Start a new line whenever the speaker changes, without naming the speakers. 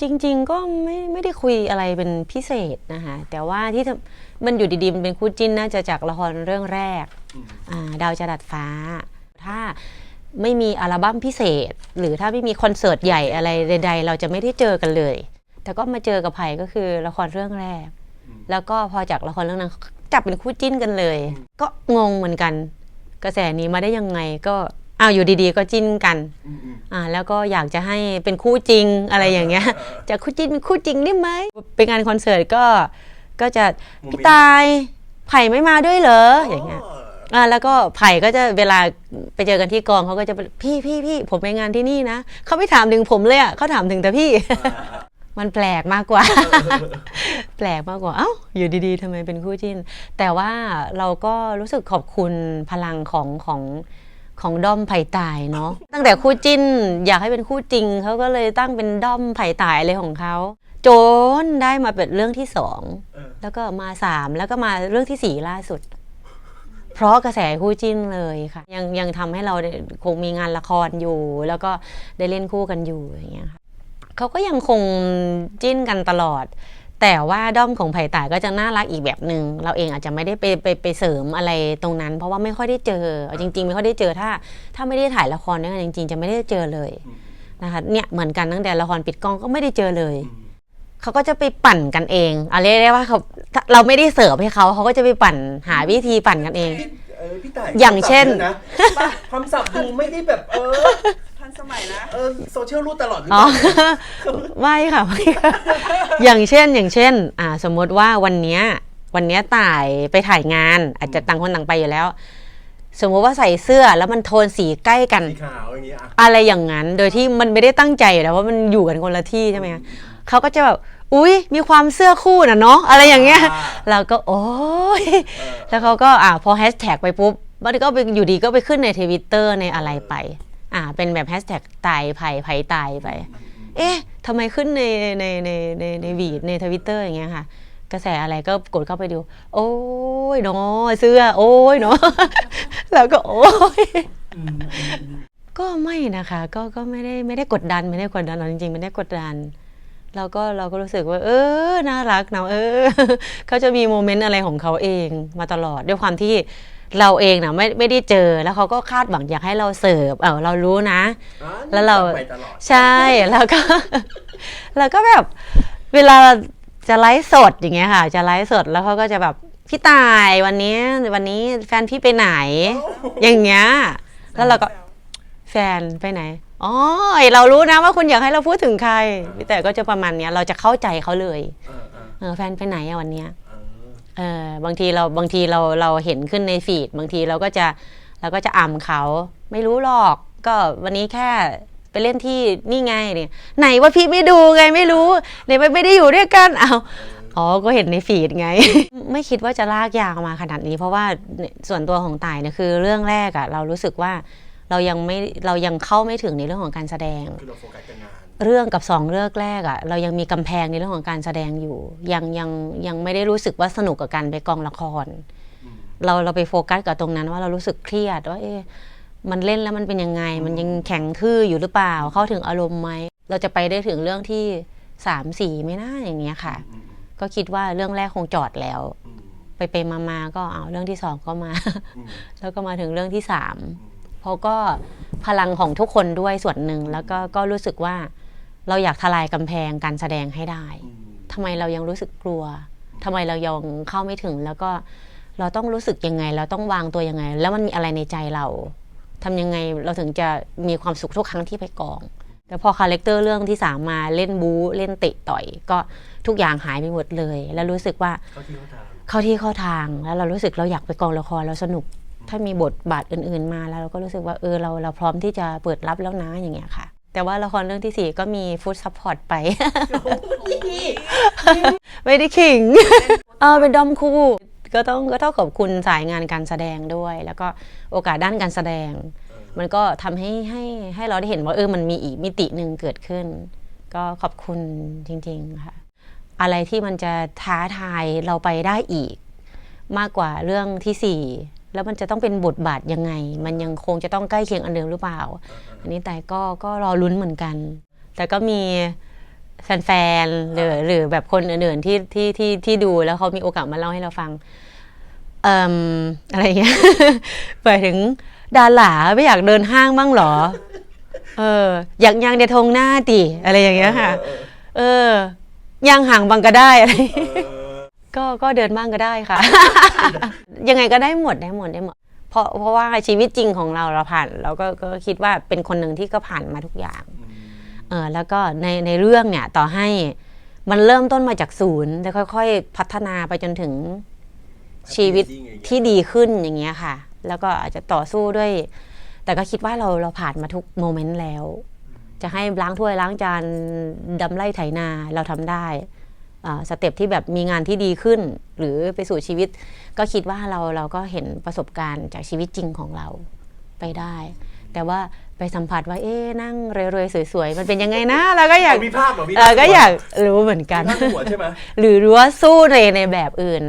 จริง ๆ ก็ไม่ไม่ได้คุยอะไรเป็นพิเศษนะคะแต่ว่าที่ทำมันอยู่ดีๆมันเป็นคู่จิ้นน่าจะจากละครเรื่องแรกอ่าดาวจะดัดฟ้า ถ้าไม่มีอัลบั้มพิเศษ หรือถ้าไม่มีคอนเสิร์ตใหญ่อะไรใด ๆ เราจะไม่ได้เจอกันเลย แต่ก็มาเจอกับไผ่ก็คือละครเรื่องแรก แล้วก็พอจากละครเรื่องนั้นจับเป็นคู่จิ้นกันเลย ก็งงเหมือนกัน กระแสนี้มาได้ยังไงก็ อ้าวอยู่ดีๆ ก็จิ้นกันอ่าแล้วก็อยากจะให้เป็นคู่จริงอะไรอย่างเงี้ย จะคู่จิ้นเป็นคู่จริงได้ไหมเป็นงานคอนเสิร์ตก็ก็จะ
โมเมนต์
พี่ตายไผ่ไม่มาด้วยเหรออย่างเงี้ยอ่าแล้วก็ไผ่ก็จะเวลาไปเจอกันที่กองเขาก็จะพี่พี่พี่ผมไปงานที่นี่นะเขาไม่ถามถึงผมเลยอะเขาถามถึงแต่พี่ มันแปลกมากกว่า แปลกมากกว่า เอ้าอยู่ดีๆทำไมเป็นคู่จิ้น แต่ว่าเราก็รู้สึกขอบคุณพลังของของ ของด้อมไผ่ตายเนาะตั้งแต่คู่จิ้นอยากให้เป็นคู่จริงเขาก็เลยตั้งเป็นด้อมไผ่ตายอะไรของเขาโจนได้มาเป็นเรื่องที่สอง
เออ
แล้วก็มาสามแล้วก็มาเรื่องที่สี่ล่าสุด เพราะกระแสคู่จิ้นเลยค่ะ ยังยังทำให้เราได้คงมีงานละครอยู่ แล้วก็ได้เล่นคู่กันอยู่อย่างเงี้ยค่ะเขาก็ยังคงจิ้นกันตลอด แต่ว่าด้อมของไผ่ต่ายก็จะน่ารักอีกแบบหนึ่งเราเองอาจจะไม่ได้ไปไปไปเสริมอะไรตรงนั้น เพราะว่าไม่ค่อยได้เจอเอาจริง ๆ ไม่ค่อยได้เจอถ้า ถ้าไม่ได้ถ่ายละครด้วยกันจริง ๆ จะไม่ได้เจอเลยนะคะเนี่ยเหมือนกันตั้งแต่ละครปิดกล้องก็ไม่ได้เจอเลยเขาก็จะไปปั่นกันเองเอาเรียกได้ว่าเขาถ้าเราไม่ได้เสิร์ฟให้เขาเขาก็จะไปปั่นหาวิธีปั่นกันเอง
พี่เออพี่ต่าย
อย่างเช่น
คำศัพท์ยอะนะคำศัพท์ดูไม่ได้แบบเออ
ทัน สมัยนะ
เออโซเชียลรู้ตลอดหรือ
อ๋
เป
อ
ล่า
ไม่ค่ะไม่ค่ะ อย่างเช่นอย่างเช่น อ่า สมมติว่าวันเนี้ยวันเนี้ยต่ายไปถ่ายงาน อาจจะต่างคนต่างไปอยู่แล้ว สมมติว่าใส่เสื้อแล้วมันโทนสีใกล้กัน
สีขาวอย่างเงี้ยอะ
อะไรอย่างนั้น โดยที่มันไม่ได้ตั้งใจอยู่แล้วว่ามันอยู่กันคนละที่ใช่ไหมคะเขาก็จะแบบอุ๊ย มีความเสื้อคู่นะเนาะอะไรอย่างเงี้ยเราก็โอ้ยแล้วเขาก็อ่าพอแฮชแท็กไปปุ๊บมันก็ไปอยู่ดีก็ไปขึ้นในทวิตเตอร์ในอะไรไป อ่าเป็นแบบแฮชแท็กตายไผ่ไผ่ตายไป เอ๊ะทำไมขึ้นในในในในในวีดในทวิตเตอร์อย่างเงี้ยค่ะ กระแสอะไรก็กดเข้าไปดู โอ้ยเนาะเสื้อ โอ้ยเนาะแล้วก็โอ้ยก็ไม่นะคะ ก็ก็ไม่ได้ไม่ได้กดดันไม่ได้กดดันเราจริงๆไม่ได้กดดันเราก็เราก็รู้สึกว่า เออ น่ารักนะเออ เขาจะมีโมเมนต์อะไรของเขาเองมาตลอดด้วยความที่ เราเองนะไม่ไม่ได้เจอแล้วเขาก็คาดหวังอยากให้เราเสิร์ฟเออเรารู้นะ
อะ
แล้วเรา
ไปตลอด
ใช่แล้วก็ แล้วก็แบบเวลาจะไลฟ์สดอย่างเงี้ยค่ะ จะไลฟ์สดแล้วเขาก็จะแบบพี่ตายวันนี้วันนี้แฟนพี่ไปไหน อย่างเงี้ยแล้วเราก็แฟนไปไหนอ๋อเรารู้นะว่าคุณอยากให้เราพูดถึงใครแต่ก็จะประมาณเนี้ยเราจะเข้าใจเขาเลย
เออเออ
เออแฟนไปไหนอะวันเนี้ย
เออ
เออ บางทีเราบางทีเราเราเห็นขึ้นในฟีด บางทีเราก็จะเราก็จะอ่ำเขาไม่รู้หรอก ก็วันนี้แค่ไปเล่นที่นี่ไงเนี่ยไหนว่าพี่ไม่ดูไงไม่รู้ไหนว่าไม่ได้อยู่ด้วยกันเอาอ๋อ ก็เห็นในฟีดไง ไม่คิดว่าจะลากยาวมาขนาดนี้ เพราะว่าส่วนตัวของต่ายเนี่ยคือเรื่องแรกอะเรารู้สึกว่า เรายังไม่เรายังเข้าไม่ถึงในเรื่องของการแสดง
คือเราโฟกัสกับงาน
เรื่องกับสองเรื่องแรกอะเรายังมีกำแพงในเรื่องของการแสดงอยู่ ยังยังยังไม่ได้รู้สึกว่าสนุกกับการไปกองละคร
อืม
เราเราไปโฟกัสกับตรงนั้นว่าเรารู้สึกเครียดว่าเอ๊ะมันเล่นแล้วมันเป็นยังไง มันยังแข็งทื่ออยู่หรือเปล่า เข้าถึงอารมณ์ไหมเราจะไปได้ถึงเรื่องที่สามสี่ไม่น่าอย่างเงี้ยค่ะ
อืม
ก็คิดว่าเรื่องแรกคงจอดแล้ว
อืม
ไปไปมามาก็เอาเรื่องที่สองก็มา
อืม
แล้วก็มาถึงเรื่องที่สาม เพราะก็พลังของทุกคนด้วยส่วนหนึ่งแล้วก็ก็รู้สึกว่าเราอยากทลายกำแพงการแสดงให้ได้
อืม
ทำไมเรายังรู้สึกกลัวทำไมเรายังเข้าไม่ถึง แล้วก็เราต้องรู้สึกยังไง เราต้องวางตัวยังไง แล้วมันมีอะไรในใจเราทำยังไงเราถึงจะมีความสุขทุกครั้งที่ไปกอง แต่พอคาแรคเตอร์เรื่องที่สามมาเล่นบู๊เล่นเตะต่อย ก็ทุกอย่างหายไปหมดเลย แล้วรู้สึกว่า
เข้าที่เข้าทาง
เข้าที่เข้าทางแล้วเรารู้สึกเราอยากไปกองละครเราสนุก ถ้ามีบทบาทอื่น ๆ มาแล้วเราก็รู้สึกว่าเออเราเราพร้อมที่จะเปิดรับแล้วนะอย่างเงี้ยค่ะ แต่ว่าละครเรื่องที่สี่ก็มีฟู้ดซัพพอร์ตไป ไม่ได้ขิง เออเป็นดอมคู่ก็ต้องก็ต้องขอบคุณสายงานการแสดงด้วย แล้วก็โอกาสด้านการแสดง มันก็ทำให้ให้ให้เราได้เห็นว่าเออมันมีอีกมิติหนึ่งเกิดขึ้น ก็ขอบคุณจริง ๆ ค่ะ อะไรที่มันจะท้าทายเราไปได้อีก มากกว่าเรื่องที่สี่ แล้วมันจะต้องเป็นบทบาทยังไง มันยังคงจะต้องใกล้เคียงอันเดิมหรือเปล่า อันนี้แต่ก็ก็รอลุ้นเหมือนกัน แต่ก็มีแฟนๆหรือหรือแบบคนอื่นๆที่ที่ที่ที่ดูแล้วเขามีโอกาสมาเล่าให้เราฟังเอ่มอะไรอย่างเงี้ยไปถึงดาราไม่อยากเดินห้างบ้างเหรอ เออ อยากยังเดทงหน้าติอะไรอย่างเงี้ยค่ะ เออ ยังห่างบางก็ได้อะไร
เออ
ก็ก็เดินบ้างก็ได้ค่ะ ยังไงก็ได้หมดได้หมดได้หมดเพราะเพราะว่าชีวิตจริงของเราเราผ่านเราก็ก็คิดว่าเป็นคนหนึ่งที่ก็ผ่านมาทุกอย่างเออแล้วก็ในในเรื่องเนี่ยต่อให้มันเริ่มต้นมาจากศูนย์แล้วค่อย ๆ พัฒนาไปจนถึงชีวิตที่ดีขึ้นอย่างเงี้ยค่ะ แล้วก็อาจจะต่อสู้ด้วย แต่ก็คิดว่าเราเราผ่านมาทุกโมเมนต์แล้ว จะให้ล้างถ้วยล้างจานดำไร่ไถนาเราทำได้อ่า สเต็ปที่แบบมีงานที่ดีขึ้น หรือไปสู่ชีวิต ก็คิดว่าเราเราก็เห็นประสบการณ์จากชีวิตจริงของเราไปได้ แต่ว่าไปสัมผัสว่าเอ๊ะนั่งเรยๆสวยๆมันเป็นยังไงนะเราก็อยาก
มีภาพเหรอมีภาพ
เราก็อยากรู้เหมือนกัน
มีภาพหัวใช่ไหม
หรือรู้ว่าสู้ในในแบบอื่น